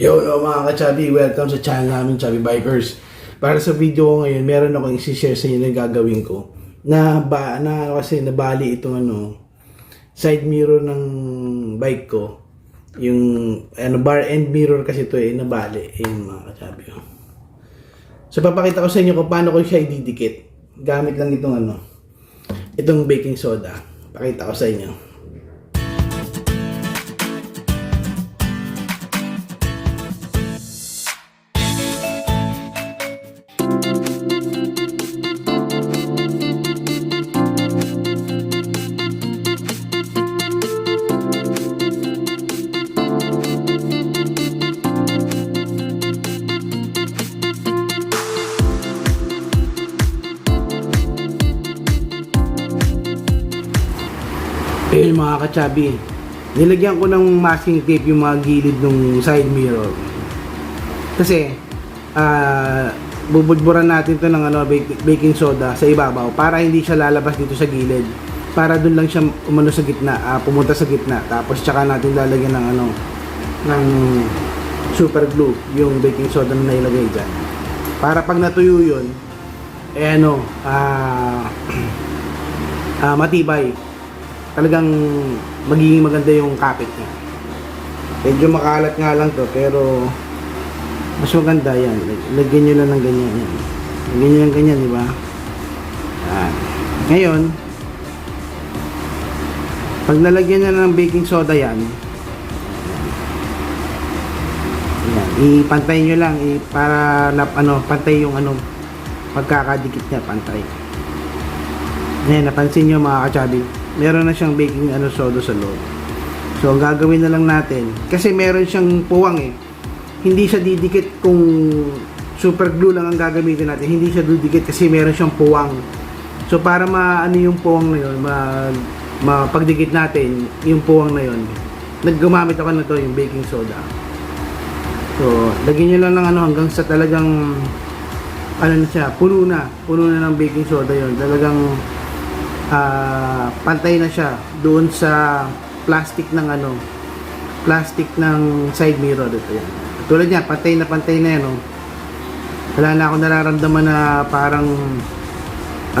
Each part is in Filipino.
Yo, no, mga ka-Chubby, welcome sa channel namin, Chubby Bikers. Para sa video ngayon, meron akong isi-share sa inyo na gagawin ko. Na, ba, na kasi nabali itong ano, side mirror ng bike ko. Yung ano, bar end mirror kasi ito eh, nabali. Ayun mga ka-Chubby. oh. So, papakita ko sa inyo kung paano ko siya ididikit. Gamit lang itong ano, itong baking soda. Pakita ko sa inyo. Ayun mga kachabi, nilagyan ko ng masking tape yung mga gilid ng side mirror. Kasi, ah, bubudburan natin to ng ano, bak- baking soda sa ibabaw para hindi siya lalabas dito sa gilid. Para doon lang siya umano sa gitna, ah, pumunta sa gitna. Tapos tsaka natin lalagyan ng ano, ng super glue, yung baking soda na nailagay dyan. Para pag natuyo yun, eh ano, ah, ah, matibay talagang magiging maganda yung kapit niya. Medyo makalat nga lang to, pero mas maganda yan. Lagyan nyo lang ng ganyan. Yan. Lagyan nyo lang ganyan, di ba? Yan. Ngayon, pag nalagyan na ng baking soda yan, yan, ipantay nyo lang, i, para lap, ano, pantay yung ano, pagkakadikit niya, pantay. Ayan, napansin nyo mga kachabi, meron na siyang baking ano soda sa loob. So, ang gagawin na lang natin, kasi meron siyang puwang eh. Hindi siya didikit kung super glue lang ang gagamitin natin. Hindi siya didikit kasi meron siyang puwang. So, para maano yung puwang na yun, ma, mapagdikit natin yung puwang na yun, naggumamit ako na to yung baking soda. So, lagyan nyo lang ng ano hanggang sa talagang ano na siya, puno na. Puno na ng baking soda yon Talagang ah, pantay na siya doon sa plastic ng ano, plastic ng side mirror ito yan. Tulad niya, pantay na pantay na yan, oh. Wala na ako nararamdaman na parang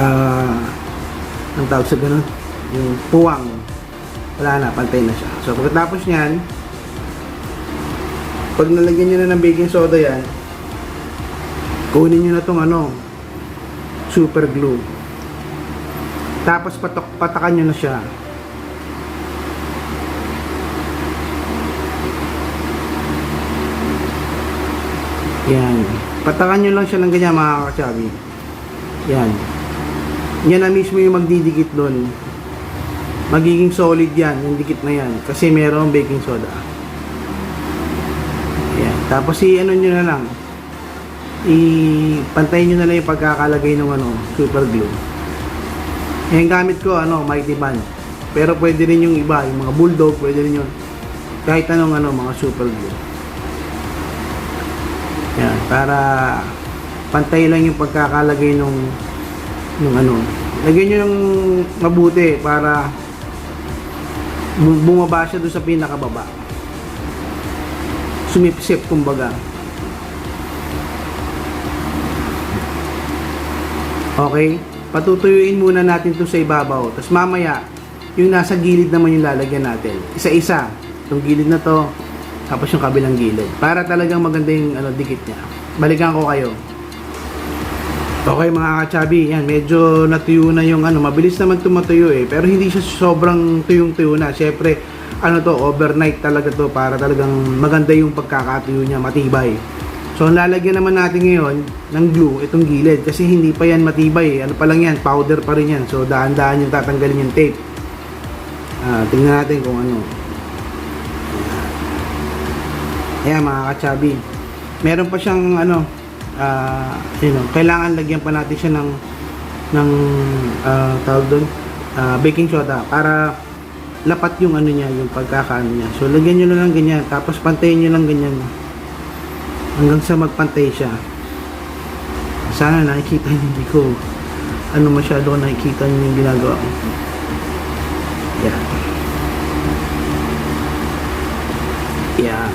ah, ang tawag sa ganun, yung puwang. Wala na, pantay na siya. So, pagkatapos niyan, pag nalagyan nyo na ng baking soda yan, kunin nyo na tong ano, super glue. Tapos patok, patakan nyo na siya. Yan. Patakan nyo lang siya ng ganyan mga kachabi. Yan. Yan na mismo yung magdidikit doon. Magiging solid yan, yung dikit na yan. Kasi merong baking soda. Yan. Tapos i ano nyo na lang. I-pantay nyo na lang yung pagkakalagay ng ano, super glue. Yung gamit ko, ano, Mighty Band. Pero pwede rin yung iba, yung mga bulldog, pwede rin yung kahit anong ano, mga super glue. Yan, para pantay lang yung pagkakalagay nung nung ano. Lagyan nyo ng mabuti para bu- bumaba siya doon sa pinakababa. Sumipsip kumbaga. Okay? Patutuyuin muna natin to sa ibabaw. Tapos mamaya, yung nasa gilid naman yung lalagyan natin. Isa-isa. Itong gilid na to, tapos yung kabilang gilid. Para talagang maganda yung ano, dikit niya. Balikan ko kayo. Okay mga kachabi, yan, medyo natuyo na yung ano, mabilis naman tumatuyo eh, pero hindi siya sobrang tuyong-tuyo na. Siyempre, ano to, overnight talaga to para talagang maganda yung pagkakatuyo niya, matibay. So, lalagyan naman natin ngayon ng glue, itong gilid, kasi hindi pa yan matibay. Ano pa lang yan, powder pa rin yan. So, daan-daan yung tatanggalin yung tape. Ah, tingnan natin kung ano. Ayan mga kachabi. Meron pa siyang ano, ah, yun, oh, kailangan lagyan pa natin siya ng ng ah, tawag doon, ah, baking soda para lapat yung ano niya, yung pagkakaano niya. So lagyan niyo na lang ganyan, tapos pantayin niyo lang ganyan hanggang sa magpantay siya. Sana nakikita niyo hindi ko ano masyado nakikita niyo yung ginagawa ko. Yan. Yan.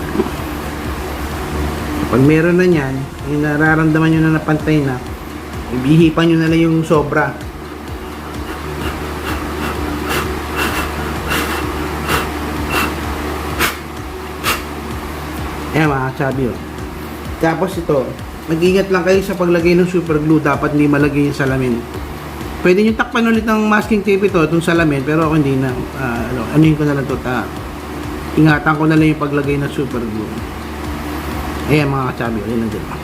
Pag meron na niyan, yung nararamdaman nyo na napantay na, ibihipan nyo na lang yung sobra. Ayan mga chubby oh. Tapos ito, mag-ingat lang kayo sa paglagay ng super glue. Dapat hindi malagay yung salamin. Pwede nyo takpan ulit ng masking tape ito, itong salamin, pero ako hindi na, ah, ano, anuhin ko na lang ito, ta, ingatan ko na lang yung paglagay ng super glue. Ayan mga kachabi, ayun nandiyan pa.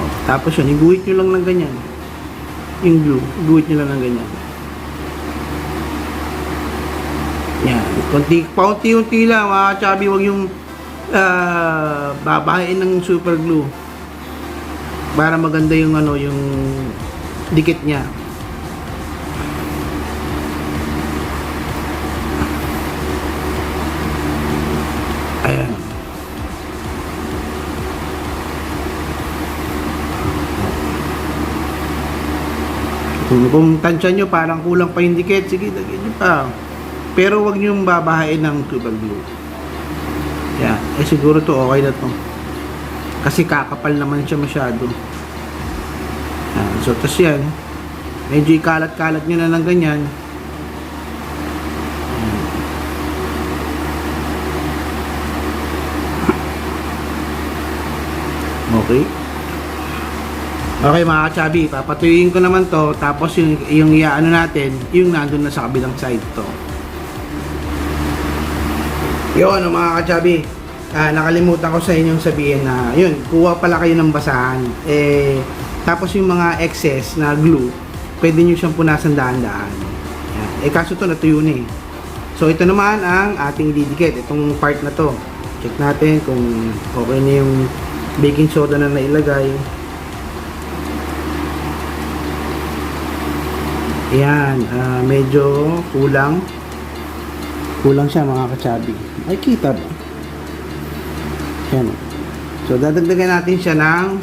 Oh, tapos yun, iguhit nyo lang ng ganyan. Yung glue, iguhit nyo lang ng ganyan. Yan, konti, paunti-unti lang mga kachabi, huwag yung ah, babahain ng super glue. Para maganda yung ano yung dikit niya. Ayan. Kung, kung tansya nyo parang kulang pa yung dikit. Sige lagyan nyo pa. Pero wag nyo babahain ng super glue yan eh siguro to okay na to. Kasi kakapal naman siya masyado. Yan. so tas yan. Medyo ikalat-kalat nyo na ng ganyan. Yan. okay. Okay mga kachabi papatuyuin ko naman to tapos yung, yung iaano natin yung nandun na sa kabilang side to yun mga kachabi. Ah, nakalimutan ko sa inyong sabihin na yun, kuha pala kayo ng basahan. Eh, tapos yung mga excess na glue pwede nyo siyang punasan daan-daan. Eh kaso to natuyo na eh. So ito naman ang ating didikit. Itong part na to. Check natin kung okay na yung baking soda na nailagay. Ayan, ah, medyo kulang. Kulang siya mga kachabi ay kita ba yan so dadagdagan natin siya ng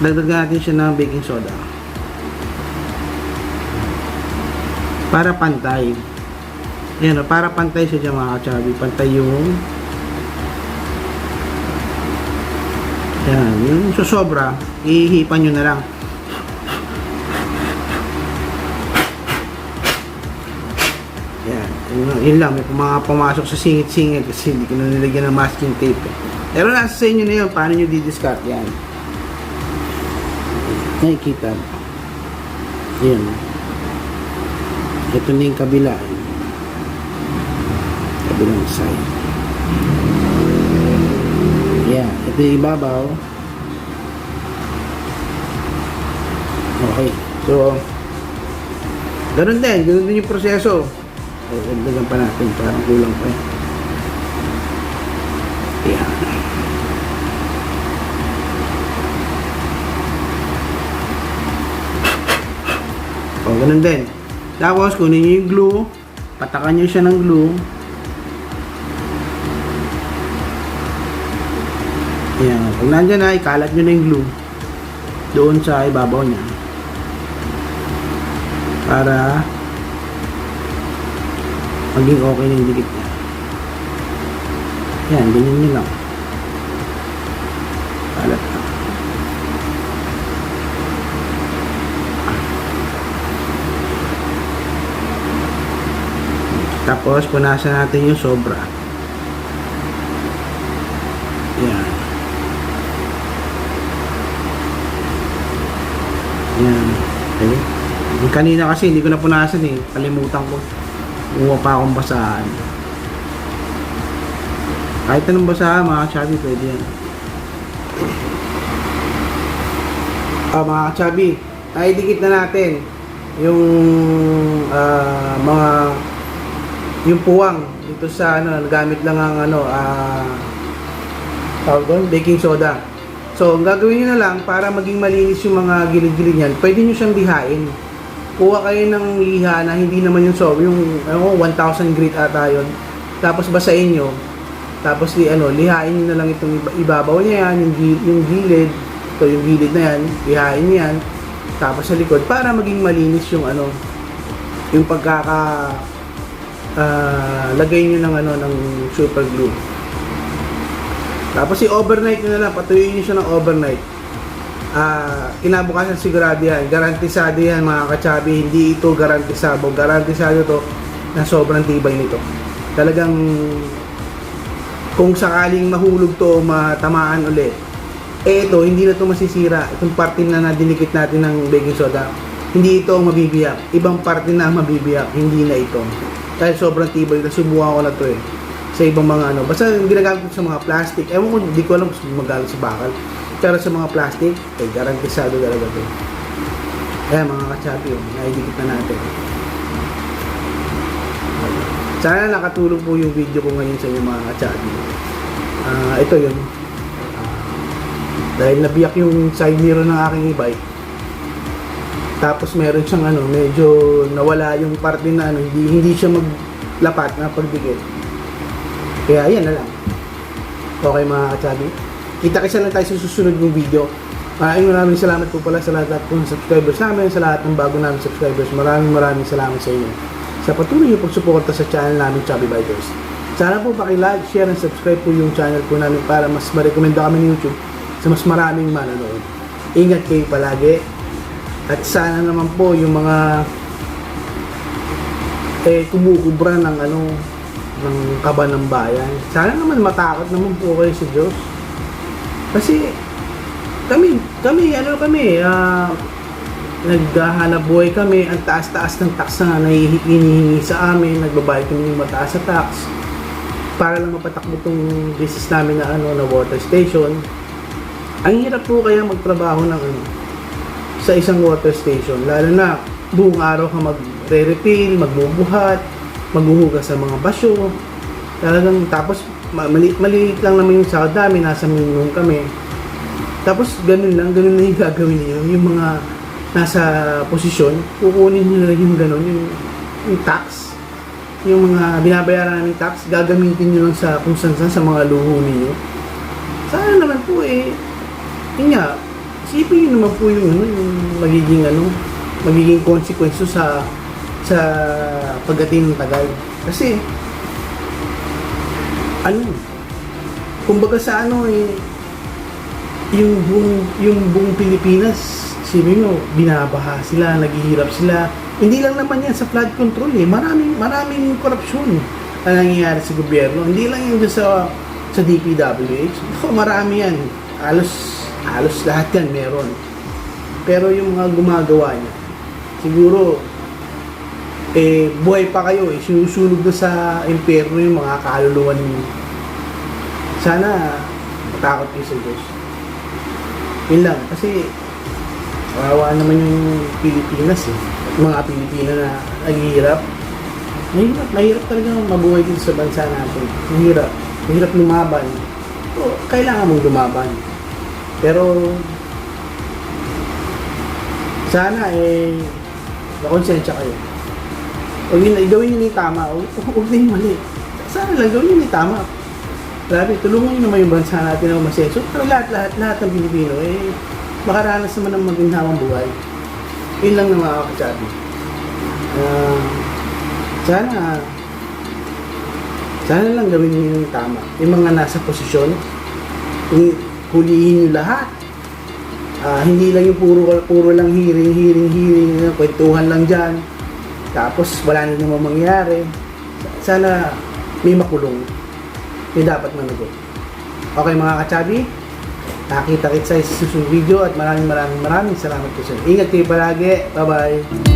dagdagan natin siya ng baking soda. Para pantay. Yan para pantay siya dyan mga kachabi pantay yung yan, yung susobra ihipan nyo na lang Yan. Yun, yun lang. May mga pumasok sa singit-singit kasi hindi ko na nilagyan ng masking tape. eh. Pero nasa sa inyo na yun. Paano nyo didiscard yan? Nakikita. Yan. Ito na yung kabila. Kabilang side. Yan. Ito yung ibabaw. Okay. So, ganun din. Ganun din yung proseso. Dagdagan pa natin. Parang kulang pa eh. Ayan. O, ganun din. Tapos, kunin nyo yung glue. Patakan nyo siya ng glue. Ayan. Pag nandyan na, ikalat nyo na yung glue. Doon sa ibabaw niya. Para maging okay na yung dikit niya. Yan, ganyan nyo lang. Kalat na. Tapos, punasan natin yung sobra. Yan. Yan. Okay. Yung kanina kasi hindi ko na punasan eh. Kalimutan ko. Kumuha pa akong basahan. Kahit anong basahan, mga chabi, pwede yan. Ah, mga chabi, ay dikit na natin yung ah, mga yung puwang dito sa ano, nagamit lang ang ano, ah, doon, baking soda. So, ang gagawin nyo na lang para maging malinis yung mga gilid-gilid niyan, pwede nyo siyang lihain. Kuha kayo ng liha na hindi naman yung so, yung ano, 1,000 grit ata yun. Tapos basahin nyo. Tapos li, ano, lihain nyo na lang itong iba- ibabaw niya yan, yung, yung gilid. Ito yung gilid na yan, lihain yan. Tapos sa likod para maging malinis yung ano, yung pagkaka ah, lagay nyo ng ano ng super glue. Tapos si overnight nyo na lang, patuyuin nyo siya ng overnight. Ah, kinabukasan sigurado yan. Garantisado yan mga kachabi. Hindi ito garantisado. Garantisado to na sobrang tibay nito. Talagang kung sakaling mahulog to matamaan ulit, eh ito, hindi na to masisira. Itong parte na nadinikit natin ng baking soda, hindi ito ang mabibiyak. Ibang parte na ang mabibiyak, hindi na ito. Dahil sobrang tibay, nasubukan ko na to eh. Sa ibang mga ano. Basta ginagamit ko sa mga plastic. Ewan ko, hindi ko alam kung magalit sa bakal. Pero sa mga plastic, eh, garantisado talaga to. Kaya mga kachapi, oh, naidikit na natin. Sana nakatulong po yung video ko ngayon sa inyo mga kachabi. Ah, ito yun. Ah, dahil nabiyak yung side mirror ng aking e-bike. Tapos meron siyang ano, medyo nawala yung parte na ano, hindi, hindi siya maglapat na pagdikit. Kaya yan na lang. Okay mga kachabi. Kita-kisa lang tayo sa susunod ng video. Maraming maraming salamat po pala sa lahat po ng subscribers namin, sa lahat ng bago namin subscribers. Maraming maraming salamat sa inyo sa patuloy yung pagsuporta sa channel namin Chubby Bikers. Sana po paki-like, share, and subscribe po yung channel po namin para mas ma-recommenda kami ng YouTube sa mas maraming manonood. Ingat kayo palagi. At sana naman po yung mga eh kumukubra ng ano ng kaba ng bayan. Sana naman matakot naman po kayo sa Diyos. Kasi kami, kami, ano kami, ah, naghahanap buhay kami, ang taas-taas ng tax na nahihingi sa amin, nagbabayad kami ng mataas sa tax para lang mapatakbo itong business namin na ano na water station. Ang hirap po kaya magtrabaho ng ano sa isang water station, lalo na buong araw ka magre-refill, magbubuhat, maghuhugas sa mga basyo. Talagang tapos ma- mali, maliit lang naman yung sahod namin, nasa minimum kami. Tapos ganun lang, ganun na yung gagawin niyo, yung mga nasa posisyon, kukunin nyo na yung ganun, yung, yung tax, yung mga binabayaran namin tax, gagamitin nyo lang sa kung saan sa mga luho ninyo. Sana naman po eh, yun nga, isipin nyo naman po yung, ano, yung magiging ano, magiging konsekwensyo sa sa pagdating ng tagal. Kasi, ano, kumbaga sa ano eh, yung buong, yung buong Pilipinas, sabi nyo, binabaha sila, naghihirap sila. Hindi lang naman yan sa flood control eh. Maraming, maraming korupsyon ang nangyayari sa gobyerno. Hindi lang yung sa sa DPWH. Ako, marami yan. Halos, halos lahat yan meron. Pero yung mga gumagawa niya, siguro, eh, buhay pa kayo eh. Sinusunog na sa impyerno yung mga kaluluwa ninyo. Sana, matakot kayo sa Diyos. Yun lang. Kasi, kawawa naman yung Pilipinas eh. Mga Pilipino na naghihirap. Mahirap, mahirap talaga mabuhay dito sa bansa natin. Mahirap. Mahirap lumaban. O, kailangan mong lumaban. Pero, sana eh, nakonsensya kayo. Huwag yun, gawin nyo yung tama. Huwag na yung mali. Sana lang, gawin nyo yung tama. Grabe, tulungan nyo naman yung bansa natin na umasenso. Pero lahat, lahat, lahat ng Pilipino, eh, makaranas naman ng maginhawang buhay. Yun lang na mga kapatsabi. Ah, sana, sana lang gawin nyo yung tama. Yung mga nasa posisyon, hu- hulihin nyo lahat. Ah, hindi lang yung puro, puro lang hearing, hearing, hearing, uh, kwentuhan lang dyan. Tapos wala na naman mangyari. Sana may makulong. Yung dapat managot. Okay mga kachabi, nakita kita sa susunod video at maraming maraming maraming salamat po sa inyo. Ingat kayo palagi. Bye-bye.